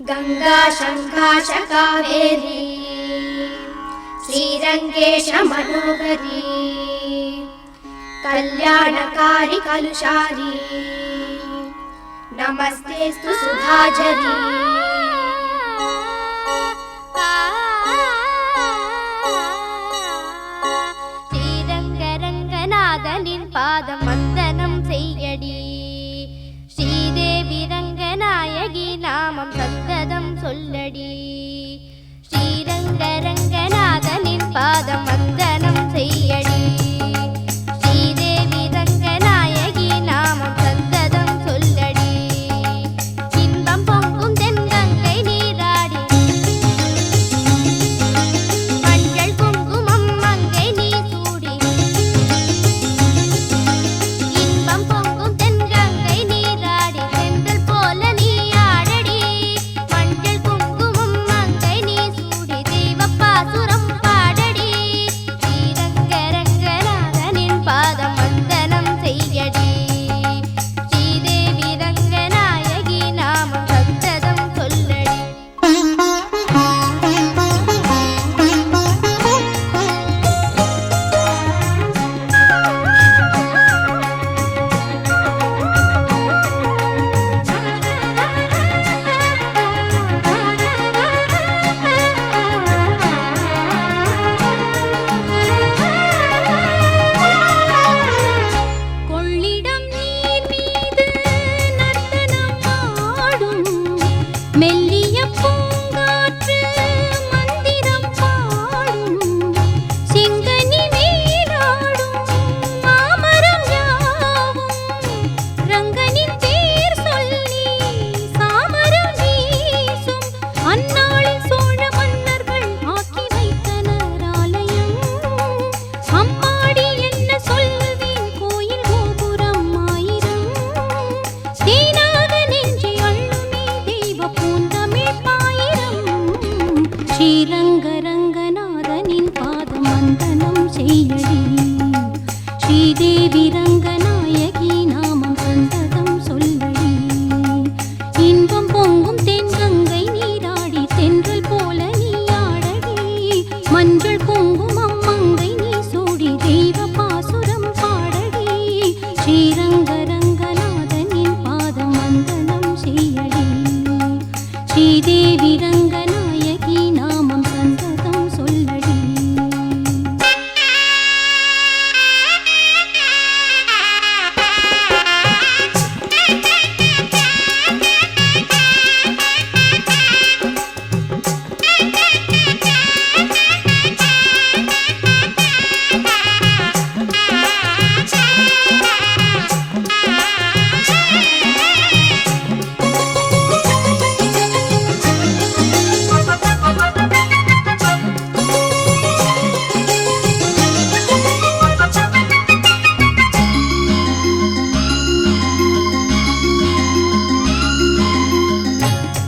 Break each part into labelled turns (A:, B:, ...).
A: गङ्गाशङ्काशकावेरी श्रीरङ्गेशमनोगती कल्याणकारि कलुषारी
B: नमस्ते सुधाजरी சொல்லடி ஸ்ரீரங்கரங்கநாதனின் பாதம் ஸ்ரீரங்கரங்கநாதனின் பாதம் வந்தனம் செய்யடி. ஸ்ரீதேவி ரங்கநாயகி நாமம் சந்ததம் சொல்லடி. இன்பம் பொங்கும் தென்கங்கை நீராடி தென்றல் போல நீ ஆடடி. மஞ்சள் பொங்கும்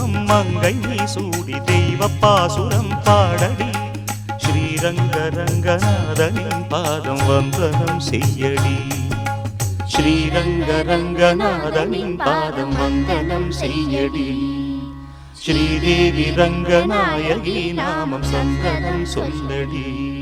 C: குங்குமம் மங்கை நீ சூடி தெய்வ பாசுரம் பாடடி. ஸ்ரீரங்க ரங்கநாதனின் பாதம் வந்தனம் செய்யடி. ஸ்ரீரங்க ரங்கநாதனின் பாதம் வந்தனம் செய்யடி. ஸ்ரீதேவி ரங்கநாயகி நாமம் சந்தனம் சொல்லடி.